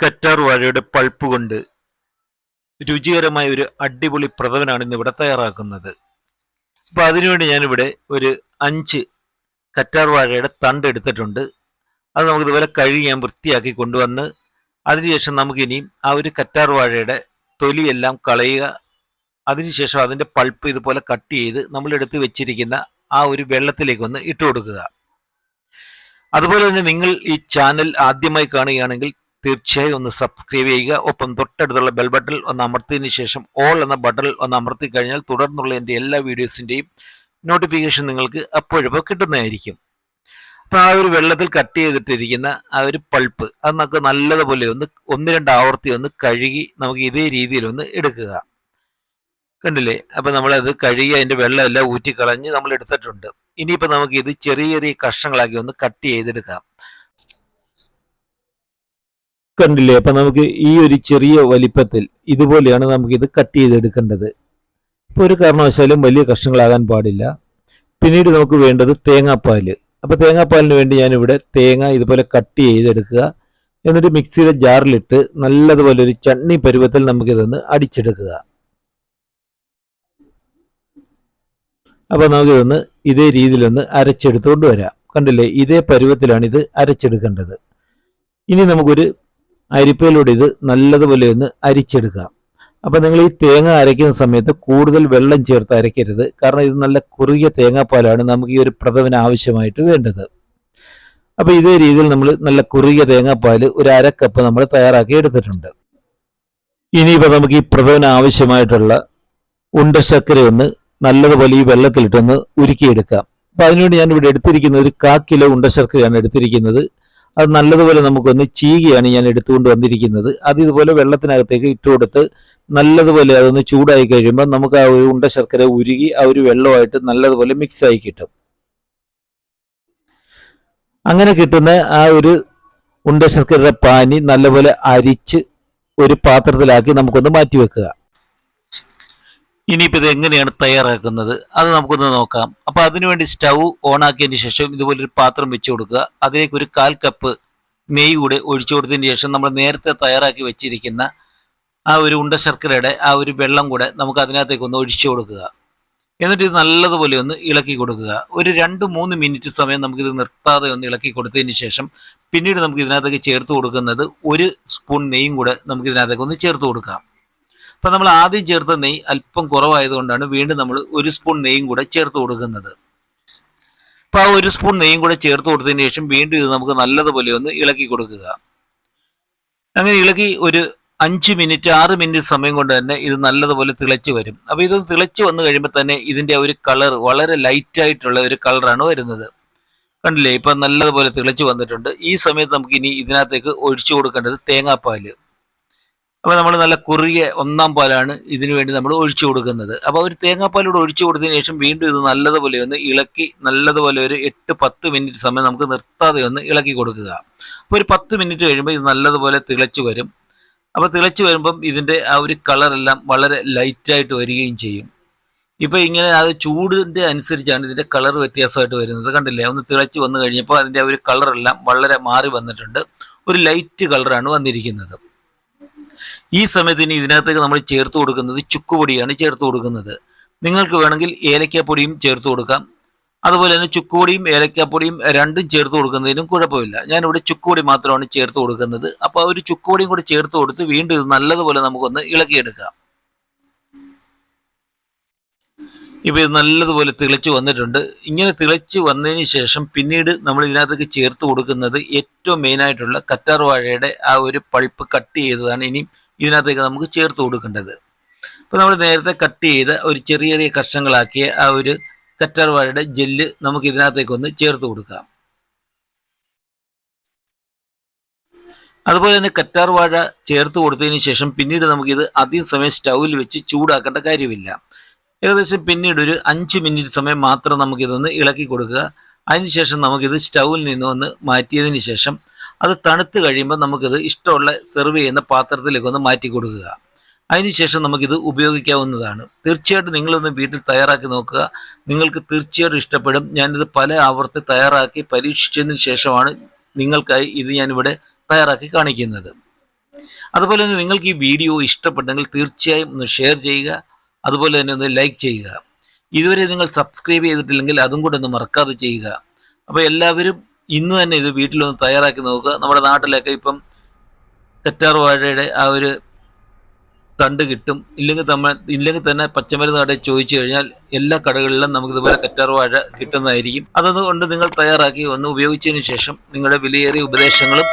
കറ്റാർ വാഴയുടെ പൾപ്പ് കൊണ്ട് രുചികരമായ ഒരു അടിപൊളി പ്രഥമനാണ് ഇന്ന് ഇവിടെ തയ്യാറാക്കുന്നത്. അപ്പൊ അതിനുവേണ്ടി ഞാനിവിടെ ഒരു അഞ്ച് കറ്റാർ വാഴയുടെ തണ്ട് എടുത്തിട്ടുണ്ട്. അത് നമുക്ക് ഇതുപോലെ കഴുകി ഞാൻ വൃത്തിയാക്കി കൊണ്ടുവന്ന് അതിനുശേഷം നമുക്കിനിയും ആ ഒരു കറ്റാർ വാഴയുടെ തൊലിയെല്ലാം കളയുക. അതിനുശേഷം അതിന്റെ പൾപ്പ് ഇതുപോലെ കട്ട് ചെയ്ത് നമ്മൾ എടുത്ത് വെച്ചിരിക്കുന്ന ആ ഒരു വെള്ളത്തിലേക്ക് ഒന്ന് ഇട്ട് കൊടുക്കുക. അതുപോലെ തന്നെ നിങ്ങൾ ഈ ചാനൽ ആദ്യമായി കാണുകയാണെങ്കിൽ തീർച്ചയായും ഒന്ന് സബ്സ്ക്രൈബ് ചെയ്യുക. ഒപ്പം തൊട്ടടുത്തുള്ള ബെൽ ബട്ടൺ ഒന്ന് അമർത്തിയതിന് ശേഷം ഓൾ എന്ന ബട്ടൺ ഒന്ന് അമർത്തി കഴിഞ്ഞാൽ തുടർന്നുള്ള എന്റെ എല്ലാ വീഡിയോസിന്റെയും നോട്ടിഫിക്കേഷൻ നിങ്ങൾക്ക് അപ്പോഴപ്പോൾ കിട്ടുന്നതായിരിക്കും. അപ്പോൾ ആ ഒരു വെള്ളത്തിൽ കട്ട് ചെയ്തിട്ടിരിക്കുന്ന ആ ഒരു പൾപ്പ് അത് നമുക്ക് നല്ലതുപോലെ ഒന്ന് ഒന്ന് രണ്ട് ആവർത്തി ഒന്ന് കഴുകി നമുക്ക് ഇതേ രീതിയിൽ ഒന്ന് എടുക്കുക. കണ്ടില്ലേ? അപ്പം നമ്മളത് കഴുകി അതിന്റെ വെള്ളമെല്ലാം ഊറ്റിക്കളഞ്ഞ് നമ്മൾ എടുത്തിട്ടുണ്ട്. ഇനിയിപ്പോൾ നമുക്ക് ഇത് ചെറിയ ചെറിയ കഷ്ണങ്ങളാക്കി ഒന്ന് കട്ട് ചെയ്തെടുക്കാം. കണ്ടില്ലേ? അപ്പൊ നമുക്ക് ഈ ഒരു ചെറിയ വലിപ്പത്തിൽ ഇതുപോലെയാണ് നമുക്ക് ഇത് കട്ട് ചെയ്തെടുക്കേണ്ടത്. ഇപ്പൊ ഒരു കാരണവശാലും വലിയ കഷ്ണങ്ങളാകാൻ പാടില്ല. പിന്നീട് നമുക്ക് വേണ്ടത് തേങ്ങാപ്പാൽ അപ്പോൾ തേങ്ങാപ്പാലിന് വേണ്ടി ഞാനിവിടെ തേങ്ങ ഇതുപോലെ കട്ട് ചെയ്തെടുക്കുക. എന്നിട്ട് മിക്സിയുടെ ജാറിലിട്ട് നല്ലതുപോലെ ഒരു ചട്നി പരുവത്തിൽ നമുക്കിതൊന്ന് അടിച്ചെടുക്കുക. അപ്പൊ നമുക്കിതൊന്ന് ഇതേ രീതിയിലൊന്ന് അരച്ചെടുത്തുകൊണ്ട് വരാം. കണ്ടില്ലേ? ഇതേ പരുവത്തിലാണ് ഇത് അരച്ചെടുക്കേണ്ടത്. ഇനി നമുക്കൊരു അരിപ്പയിലൂടെ ഇത് നല്ലതുപോലെ ഒന്ന് അരിച്ചെടുക്കുക. അപ്പം നിങ്ങൾ ഈ തേങ്ങ അരയ്ക്കുന്ന സമയത്ത് കൂടുതൽ വെള്ളം ചേർത്ത് അരയ്ക്കരുത്. കാരണം ഇത് നല്ല കുറുകിയ തേങ്ങാപ്പാലാണ് നമുക്ക് ഈ ഒരു പ്രഥമന് ആവശ്യമായിട്ട് വേണ്ടത്. അപ്പം ഇതേ രീതിയിൽ നമ്മൾ നല്ല കുറുകിയ തേങ്ങാപ്പാൽ ഒരു അരക്കപ്പ് കപ്പ് നമ്മൾ തയ്യാറാക്കി എടുത്തിട്ടുണ്ട്. ഇനിയിപ്പോൾ നമുക്ക് ഈ പ്രഥമന് ആവശ്യമായിട്ടുള്ള ഉണ്ട ശർക്കര ഒന്ന് നല്ലതുപോലെ ഈ വെള്ളത്തിലിട്ടൊന്ന് ഉരുക്കിയെടുക്കാം. അപ്പം അതിനുവേണ്ടി ഞാൻ ഇവിടെ എടുത്തിരിക്കുന്നത് ഒരു കാ കിലോ ഉണ്ട ശർക്കരയാണ് എടുത്തിരിക്കുന്നത്. അത് നല്ലതുപോലെ നമുക്കൊന്ന് ചീകിയാണ് ഞാൻ എടുത്തുകൊണ്ട് വന്നിരിക്കുന്നത്. അത് ഇതുപോലെ വെള്ളത്തിനകത്തേക്ക് ഇട്ട് കൊടുത്ത് നല്ലതുപോലെ അതൊന്ന് ചൂടായി കഴിയുമ്പോൾ നമുക്ക് ആ ഒരു ഉണ്ട ശർക്കര ഉരുകി ആ ഒരു വെള്ളമായിട്ട് നല്ലതുപോലെ മിക്സ് ആയി കിട്ടും. അങ്ങനെ കിട്ടുന്ന ആ ഒരു ഉണ്ട ശർക്കരയുടെ പാനി നല്ലപോലെ അരിച്ച് ഒരു പാത്രത്തിലാക്കി നമുക്കൊന്ന് മാറ്റി വെക്കുക ഇനിയിപ്പോൾ ഇത് എങ്ങനെയാണ് തയ്യാറാക്കുന്നത്? അത് നമുക്കൊന്ന് നോക്കാം. അപ്പോൾ അതിനുവേണ്ടി സ്റ്റൗ ഓൺ ആക്കിയതിന് ശേഷം ഇതുപോലൊരു പാത്രം വെച്ച് കൊടുക്കുക. അതിലേക്ക് ഒരു കാൽ കപ്പ് നെയ്യ് കൂടെ ഒഴിച്ചു കൊടുത്തതിന് ശേഷം നമ്മൾ നേരത്തെ തയ്യാറാക്കി വെച്ചിരിക്കുന്ന ആ ഒരു ഉണ്ട ശർക്കരയുടെ ആ ഒരു വെള്ളം കൂടെ നമുക്ക് അതിനകത്തേക്ക് ഒന്ന് ഒഴിച്ചു കൊടുക്കുക. എന്നിട്ട് ഇത് നല്ലതുപോലെ ഒന്ന് ഇളക്കി കൊടുക്കുക. ഒരു രണ്ട് മൂന്ന് മിനിറ്റ് സമയം നമുക്കിത് നിർത്താതെ ഒന്ന് ഇളക്കി കൊടുത്തതിന് ശേഷം പിന്നീട് നമുക്ക് ഇതിനകത്തേക്ക് ചേർത്ത് കൊടുക്കുന്നത് ഒരു സ്പൂൺ നെയ്യും കൂടെ നമുക്ക് ഇതിനകത്തേക്ക് ഒന്ന് ചേർത്ത് കൊടുക്കാം. അപ്പം നമ്മൾ ആദ്യം ചേർത്ത നെയ്യ് അല്പം കുറവായതുകൊണ്ടാണ് വീണ്ടും നമ്മൾ ഒരു സ്പൂൺ നെയ്യും കൂടെ ചേർത്ത് കൊടുക്കുന്നത്. അപ്പോൾ ആ ഒരു സ്പൂൺ നെയ്യും കൂടെ ചേർത്ത് കൊടുത്തതിന് ശേഷം വീണ്ടും ഇത് നമുക്ക് നല്ലതുപോലെ ഒന്ന് ഇളക്കി കൊടുക്കുക. അങ്ങനെ ഇളക്കി ഒരു അഞ്ച് മിനിറ്റ് ആറ് മിനിറ്റ് സമയം കൊണ്ട് തന്നെ ഇത് നല്ലതുപോലെ തിളച്ച് വരും. അപ്പോൾ ഇത് തിളച്ച് വന്നു കഴിയുമ്പോൾ തന്നെ ഇതിന്റെ ഒരു കളർ വളരെ ലൈറ്റ് ആയിട്ടുള്ള ഒരു കളറാണ് വരുന്നത്. കണ്ടില്ലേ? ഇപ്പം നല്ലതുപോലെ തിളച്ച് വന്നിട്ടുണ്ട്. ഈ സമയത്ത് നമുക്ക് ഇനി ഇതിനകത്തേക്ക് ഒഴിച്ചു കൊടുക്കേണ്ടത് തേങ്ങാപ്പാൽ. അപ്പോൾ നമ്മൾ നല്ല കുറുകിയ ഒന്നാം പാലാണ് ഇതിനു വേണ്ടി നമ്മൾ ഒഴിച്ചു കൊടുക്കുന്നത്. അപ്പോൾ ഒരു തേങ്ങാപ്പാലൂടെ ഒഴിച്ചു കൊടുത്തതിന് ശേഷം വീണ്ടും ഇത് നല്ലതുപോലെ ഒന്ന് ഇളക്കി നല്ലതുപോലെ ഒരു എട്ട് പത്ത് മിനിറ്റ് സമയം നമുക്ക് നിർത്താതെ ഒന്ന് ഇളക്കി കൊടുക്കുക. അപ്പോൾ ഒരു പത്ത് മിനിറ്റ് കഴിയുമ്പോൾ ഇത് നല്ലതുപോലെ തിളച്ചു വരും. അപ്പോൾ തിളച്ചു വരുമ്പം ഇതിന്റെ ആ ഒരു കളറെല്ലാം വളരെ ലൈറ്റായിട്ട് വരികയും ചെയ്യും. ഇപ്പോൾ ഇങ്ങനെ അത് ചൂടിന്റെ അനുസരിച്ചാണ് ഇതിന്റെ കളർ വ്യത്യാസമായിട്ട് വരുന്നത്. കണ്ടില്ലേ? ഒന്ന് തിളച്ച് വന്നു കഴിഞ്ഞപ്പോൾ അതിന്റെ ഒരു കളറെല്ലാം വളരെ മാറി വന്നിട്ടുണ്ട്. ഒരു ലൈറ്റ് കളറാണ് വന്നിരിക്കുന്നത്. ഈ സമയത്ത് ഇനി ഇതിനകത്തേക്ക് നമ്മൾ ചേർത്ത് കൊടുക്കുന്നത് ചുക്കുപൊടിയാണ് ചേർത്ത് കൊടുക്കുന്നത്. നിങ്ങൾക്ക് വേണമെങ്കിൽ ഏലക്കാപ്പൊടിയും ചേർത്ത് കൊടുക്കാം. അതുപോലെ തന്നെ ചുക്കുപൊടിയും ഏലക്കാപ്പൊടിയും രണ്ടും ചേർത്ത് കൊടുക്കുന്നതിനും കുഴപ്പമില്ല. ഞാനിവിടെ ചുക്കുപൊടി മാത്രമാണ് ചേർത്ത് കൊടുക്കുന്നത്. അപ്പോൾ ഒരു ചുക്കുപൊടിയും കൂടി ചേർത്ത് കൊടുത്ത് വീണ്ടും ഇത് നല്ലതുപോലെ നമുക്കൊന്ന് ഇളക്കിയെടുക്കാം. ഇപ്പോൾ ഇത് നല്ലതുപോലെ തിളച്ച് വന്നിട്ടുണ്ട്. ഇങ്ങനെ തിളച്ച് വന്നതിന് ശേഷം പിന്നീട് നമ്മൾ ഇതിനകത്തേക്ക് ചേർത്ത് കൊടുക്കുന്നത് ഏറ്റവും മെയിനായിട്ടുള്ള കറ്റാർ വാഴയുടെ ആ ഒരു പൾപ്പ് കട്ട് ചെയ്തതാണ് ഇനി ഇതിനകത്തേക്ക് നമുക്ക് ചേർത്ത് കൊടുക്കേണ്ടത്. അപ്പോൾ നമ്മൾ നേരത്തെ കട്ട് ചെയ്ത ഒരു ചെറിയ ചെറിയ കഷ്ണങ്ങളാക്കിയ ആ ഒരു കറ്റാർ വാഴയുടെ ജെല്ല് നമുക്ക് ഇതിനകത്തേക്കൊന്ന് ചേർത്ത് കൊടുക്കാം. അതുപോലെ തന്നെ കറ്റാർ വാഴ ചേർത്ത് കൊടുത്തതിന് ശേഷം പിന്നീട് നമുക്കിത് അധികം സമയം സ്റ്റൗവിൽ വെച്ച് ചൂടാക്കേണ്ട കാര്യമില്ല. ഏകദേശം പിന്നീട് ഒരു അഞ്ച് മിനിറ്റ് സമയം മാത്രം നമുക്കിതൊന്ന് ഇളക്കി കൊടുക്കുക. അതിനുശേഷം നമുക്കിത് സ്റ്റൗവിൽ നിന്ന് ഒന്ന് മാറ്റിയതിന് ശേഷം അത് തണുത്ത് കഴിയുമ്പോൾ നമുക്കിത് ഇഷ്ടമുള്ള സെർവ് ചെയ്യുന്ന പാത്രത്തിലേക്ക് ഒന്ന് മാറ്റി കൊടുക്കുക. അതിനുശേഷം നമുക്കിത് ഉപയോഗിക്കാവുന്നതാണ്. തീർച്ചയായിട്ടും നിങ്ങളൊന്ന് വീട്ടിൽ തയ്യാറാക്കി നോക്കുക. നിങ്ങൾക്ക് തീർച്ചയായിട്ടും ഇഷ്ടപ്പെടും. ഞാനിത് പല ആവർത്തി തയ്യാറാക്കി പരീക്ഷിച്ചതിന് ശേഷമാണ് നിങ്ങൾക്കായി ഇത് ഞാനിവിടെ തയ്യാറാക്കി കാണിക്കുന്നത്. അതുപോലെ തന്നെ നിങ്ങൾക്ക് ഈ വീഡിയോ ഇഷ്ടപ്പെട്ടെങ്കിൽ തീർച്ചയായും ഒന്ന് ഷെയർ ചെയ്യുക. അതുപോലെ തന്നെ ഒന്ന് ലൈക്ക് ചെയ്യുക. ഇതുവരെ നിങ്ങൾ സബ്സ്ക്രൈബ് ചെയ്തിട്ടില്ലെങ്കിൽ അതും കൂടെ ഒന്ന് മറക്കാതെ ചെയ്യുക. അപ്പോൾ എല്ലാവരും ഇന്ന് തന്നെ ഇത് വീട്ടിലൊന്ന് തയ്യാറാക്കി നോക്കുക. നമ്മുടെ നാട്ടിലൊക്കെ ഇപ്പം കറ്റാർ വാഴയുടെ ആ ഒരു തണ്ട് കിട്ടും. ഇല്ലെങ്കിൽ നമ്മൾ ഇല്ലെങ്കിൽ തന്നെ പച്ചമരുന്ന് കടയിൽ ചോദിച്ചു കഴിഞ്ഞാൽ എല്ലാ കടകളിലും നമുക്ക് ഇതുപോലെ കറ്റാർ വാഴ കിട്ടുന്നതായിരിക്കും. അതുകൊണ്ട് നിങ്ങൾ തയ്യാറാക്കി ഒന്ന് ഉപയോഗിച്ചതിന് ശേഷം നിങ്ങളുടെ വിലയേറിയ ഉപദേശങ്ങളും